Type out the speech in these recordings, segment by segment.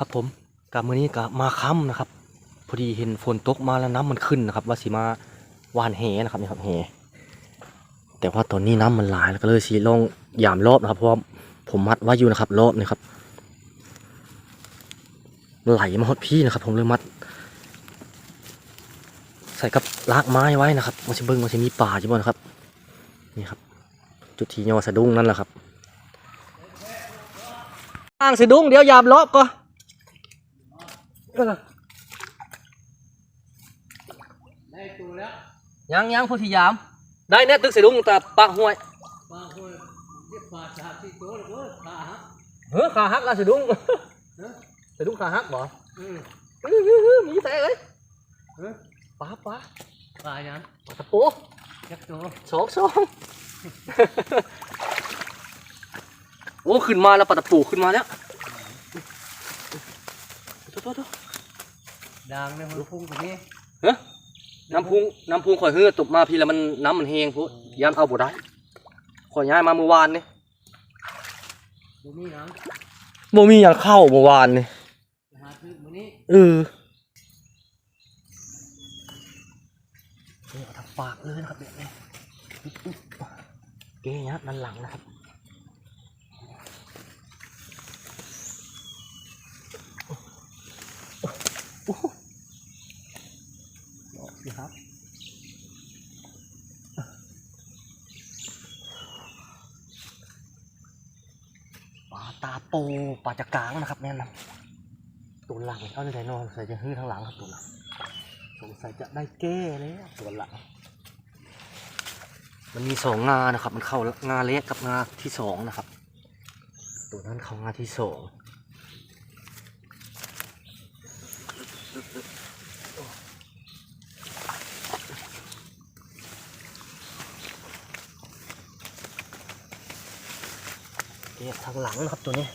ครับผมกับมื้อนี้ก็มาค่ำนะครับ พอดีเห็นฝนตกมาแล้วน้ำมันขึ้นนะครับ ว่าสิมาหวานแหนะครับนี่ครับแหแต่ว่าตอนนี้น้ำมันหลายแล้วก็เลยสิลองยามรอบนะครับเพราะผมมัดไว้อยู่นะครับรอบนี่ครับ ไหลมาฮอดพี่นะครับ ผมเลยมัด ใส่กับลากไม้ไว้นะครับมันจะเบิ้งมันจะมีป่าใช่บ่นะครับนี่ครับ จุดที่ยอสะดุ้งนั่นแหละครับอ่างสะดุ้งเดี๋ยวยามรอบก็ ได้ตัวแล้วยังยังพุทธิยาม ได้แน่ตึกสะดุ้งแต่ปากห้วยปลาคนเรียกปลาชาที่ตัวเลยเว้ยปลาฮะเฮ้อขาหักละสะดุ้งเฮ้ยสะดุ้งขาหักบ่อืมอื้อหือหือมีแต่เอ้ยเฮ้ยป้าป้าปลายังปลาตะปูยักษ์ตัวสองสองโอ้ขึ้นมาแล้วปลาตะปูขึ้นมาแล้วโถ่โถ่โถ่ ดังในหัวพุ่งตัวนี้เฮ้ยน้ำพุงน้ำพุงข่อยเฮือตกมาพี่แล้วมันน้ำมันแห้งพุยามเอาบ่ได้ข่อยย้ายมาเมื่อวานนี่ตัวนี้น้บ่มีหยังเข้าเมื่อวานนี่ำหาซื้อมือนี้เออนี่เอาทางปากเลยนะครับแบบนี้เกยัดนันหลังนะครับโอ้โหดอกสิครับปลาตาโปูปลาจักลางนะครับแน่นอนตัวหลังเอาในใจนอนใส่จะฮื้อทางหลังครับตัวหลังสงสัยจะได้แก้แล้วตัวหลัง มันมีสองงานะครับ มันเข้างาเล็กกับงาที่สองนะครับ ตัวนั้นเข้างาที่สอง แก้ทางหลังนะครับตัวนี้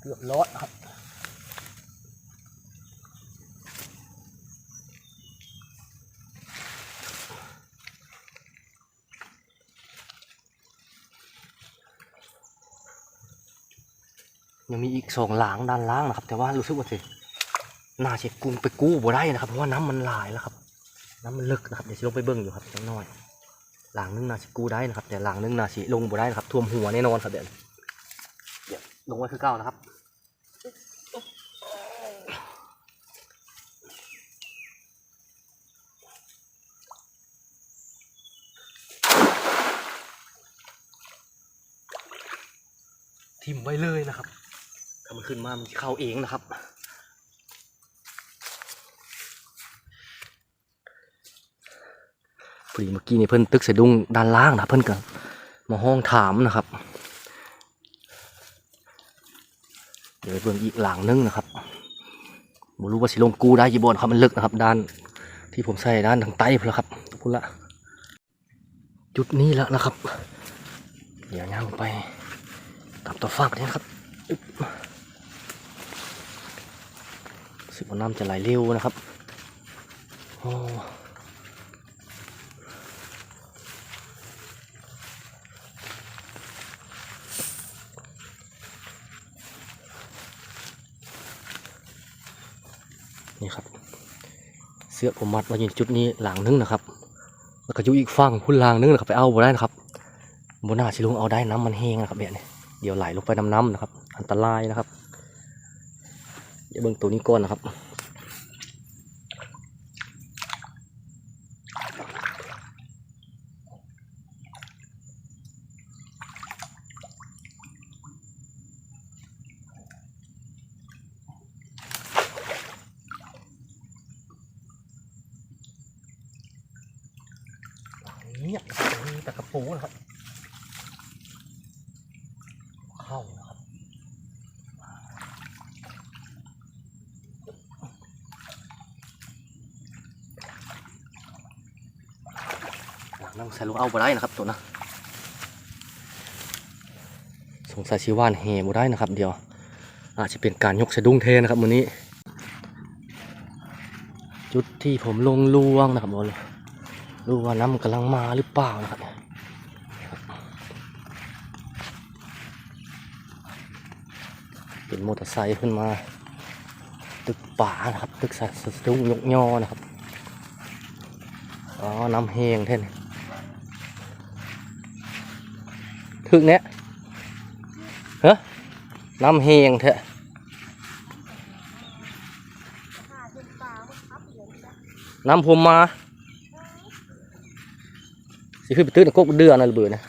เกือบรอดครับยังมีอีกสองหลางด้านล่างนะครับ แต่ว่ารู้สึกว่าสิน่าจะกุ้งไปกู้บ่ได้นะครับ เพราะว่าน้ำมันหลายแล้วครับ น้ำมันลึกนะครับ เดี๋ยวจะลงไปเบิ้งอยู่ครับจังน้อย หลางนึงนาจะกู้ได้นะครับแต่หลางนึงนาจะลงบ่ได้นะครับท่วมหัวแน่นอนครับเดี๋ยวเดี๋ยวลงไว้คือเก่านะครับทิมไว้เลยนะครับถ้ามันขึ้นมามันจะเข้าเองนะครับ พอดีเมื่อกี้นี่เพิ่นตึกสะดุ้งด้านล่างนะเพิ่นก็มาห้องถามนะครับ เดี๋ยวเบิ่งอีกหลังนึงนะครับไม่รู้ว่าสิลงกู้ได้กี่บอนครับมันลึกนะครับ ด้านที่ผมใส่ด้านทางใต้พุ่นละครับพุ่นละ จุดนี้แล้วนะครับ เดี๋ยวย่างลงไปตามตัวฟากนี่ครับอึ๊บรู้สึกว่าน้ำจะไหลเร็วนะครับโอ้ นี่ครับ เสื้อผมมัดไว้อยู่จุดนี้หลังนึงนะครับแล้วก็อยู่อีกฝั่งพุ่นลางนึงนะครับไปเอาบ่ได้นะครับบนหน้าชิลุงเอาได้น้ำมันแห้งนะครับเนี่ยเดี๋ยวไหลลงไปน้ำๆนะครับ อันตรายนะครับ เดี๋ยวเบิ่งตัวนี้ก่อนนะครับ เมีแต่กระปูนะครับเข้านะครับนั่งใส่ลูกเอาบ่ได้นะครับตัวนะสงสัยชิว่านเฮบ่ได้นะครับ เดี๋ยว อาจจะเป็นการยกสะดุ้งเทนะครับวันนี้ จุดที่ผมลงลวงนะครับบอล ดูว่าน้ำกำลังมาหรือเปล่านะครับเป็นมอเตอร์ไซค์ขึ้นมา ตึกป่านะครับ ตึกสัตว์ตุ้งยงยอนะครับ อ๋อ น้ำแห้งเท่นถึกเนี้ยฮ้ะน้ำเฮงเถอะน้ำพุมมา สิขึ้นไปตื้นกกเดือนนะระเบิดนะ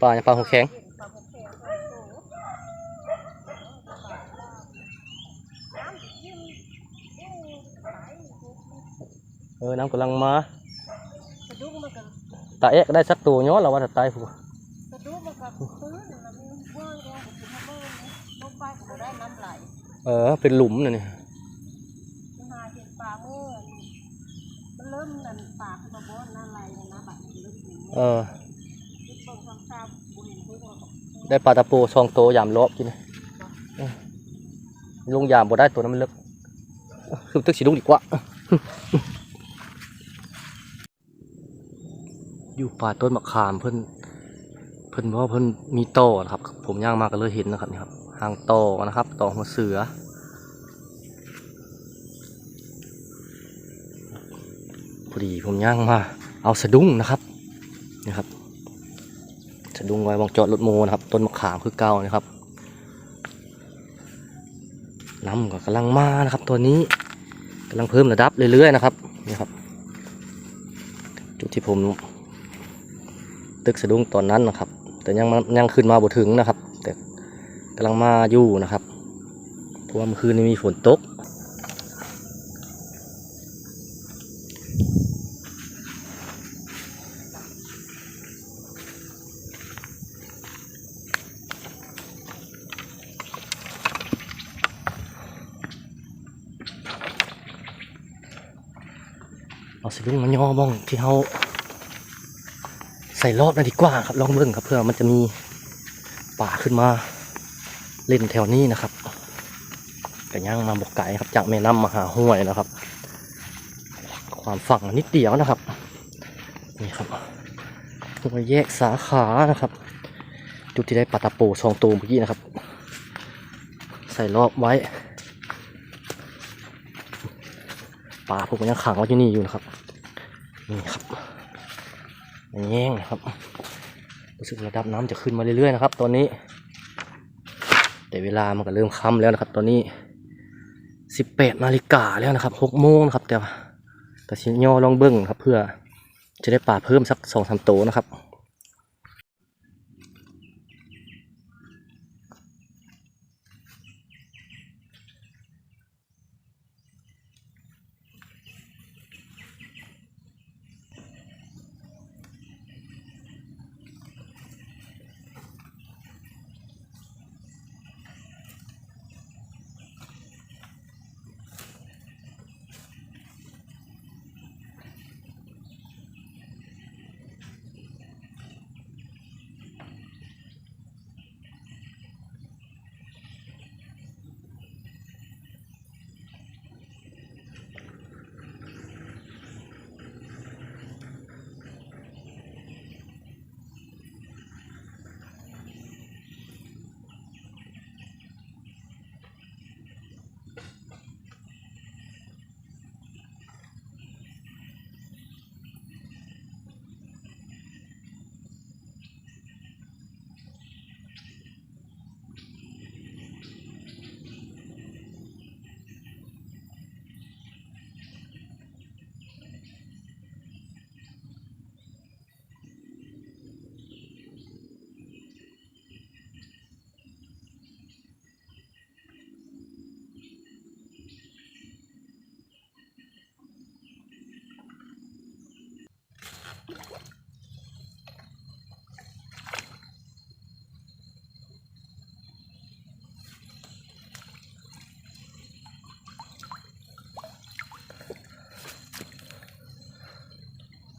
ปลาอย่างปลาหัวแข็งเออน้ำกำลังมากระดูกมันก็ตาเอ๊ะก็ได้สักตัวย้อนเราว่าถ้าตายผู้กระดูกมันก็ตื้นแล้วมีเบื้องแดงกับคุณพ่อเบื้องลงไปก็บ่ได้น้ำไหลเออเป็นหลุมนะนี่มันหาเห็นปลาเมื่อมันเริ่มนั่นปากมาบ่น้ำไหลเนี่ยนะบัดนี้เริ่มเออยึดเบิ่งความทราบบุญทุกคนได้ปลาตะปูซองโตยามรอบกินนะเออลงยามบ่ได้ตัวนั้นมันเลิกคือตึกสีลุงดีกว่า อยู่ป่าต้นมะขามเพิ่นเพิ่นบอกว่าเพิ่นมีโตนะครับ ผมย่างมาก็เลยเห็นนะครับนี่ครับหางโตนะครับต่อหัวเสือ อดีผมย่างมา เอาสะดุ้งนะครับนี่ครับ สะดุ้งไว้วางจอดรถโมนะครับ ต้นมะขามคือเก่านะครับน้ำก็กำลังมานะครับ ตัวนี้กำลังเพิ่มระดับเรื่อยๆนะครับนี่ครับ จุดที่ผมตึกสะดุ้งตอนนั้นนะครับ แต่ยังยังขึ้นมาบ่ถึงนะครับ แต่กำลังมาอยู่นะครับเพราะว่าเมื่อคืนนี้มีฝนตก เอาสะดุ้งมาย่อบ้องที่เขาใส่รอบนั่นดีกว่าครับลองเบิ่งครับเพื่อมันจะมีป่าขึ้นมาเล่นแถวนี้นะครับแต่ย่างมาบกไก่ครับจากแม่น้ำมหาห้วยนะครับ ความฝั่งนิดเดียวนะครับนี่ครับห้วยแยกสาขานะครับ จุดที่ได้ปลาตะโปสองตัวเมื่อกี้นะครับ ใส่รอบไว้ปลาผมก็ยังขังไว้ที่นี่อยู่นะครับ นี่ครับแง่งนะครับรู้สึกระดับน้ำจะขึ้นมาเรื่อยๆนะครับ ตอนนี้ แต่เวลามันก็เริ่มค่ำแล้วนะครับ ตอนนี้สิบแปดนาฬิกาแล้วนะครับหกโมงนะครับ แต่ว่าแต่ชิย่อลองเบิ้งครับ เพื่อจะได้ปลาเพิ่มสักสองสามตัวนะครับ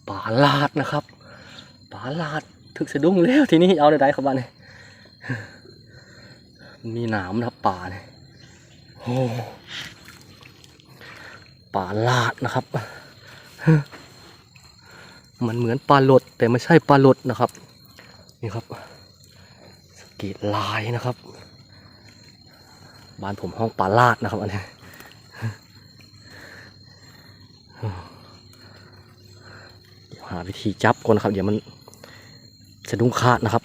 ปลาลาดนะครับปลาลาดถึกสะดุ้งแล้วทีนี้เอาได้ๆครับบ้านนี่มีหนามนะครับป่าเนี่ยโอ้ปลาลาดนะครับมันเหมือนปลาหลดแต่ไม่ใช่ปลาหลดนะครับนี่ครับเกตลายนะครับ บ้านผมห้องปลาลาดนะครับอันนี้ เดี๋ยว หาวิธีจับก่อนนะครับ เดี๋ยวมันสะดุ้งขาดนะครับ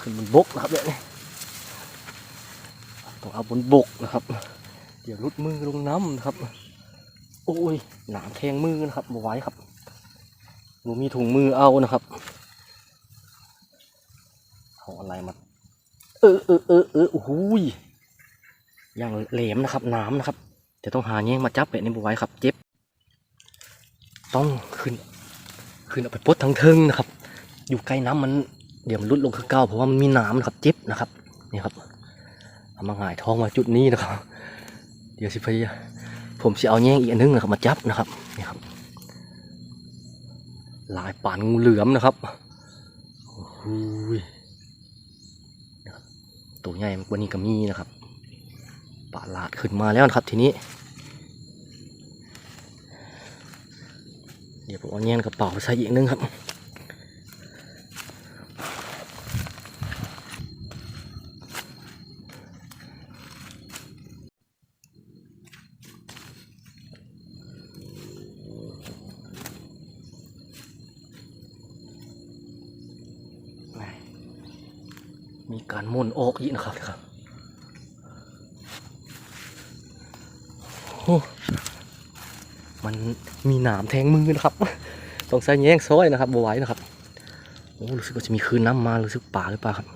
ขึ้นบนบกนะครับเนี่ยต้องเอาบนบกนะครับ เดี๋ยวลุดมือลงน้ำนะครับ โอ้ยหนามแทงมือนะครับบไหว้ครับบมีถุงมือเอานะครับเอาอะไรมา เออเออเออเออโอ้โหยอย่างแหลมนะครับน้ำนะครับจะต้องหาแง่งมาจับเป็ดในบไว้ครับ เจ็บ ต้องขึ้น ขึ้นเอาไปปดทั้งเทิงนะครับ อยู่ใกล้น้ำมันเดี๋ยวมันลุดลงคือเก่าเพราะว่ามันมีน้ำนะครับ เจ็บนะครับนี่ครับเอามาหงายท้องมาจุดนี้นะครับ เดี๋ยวสิพยาผมจะเอาแย่งอีกอันนึงนะครับมาจับนะครับนี่ครับ ลายป่านงูเหลือมนะครับโอ้ย ตัวใหญ่กว่านี้ก็มีนะครับป่าลาดขึ้นมาแล้วนะครับทีนี้ เดี๋ยวผมเอาแย่งกระเป๋าใส่อีกอันนึงครับ มีการมุนออกอีกนะครับครับโอ้มันมีหนามแทงมือนะครับ ต้องใส่แย่งซ้อยนะครับบไหวนะครับ โอ้รู้สึกว่าจะมีคืนน้ำมารู้สึกป่าหรือเปล่าครับ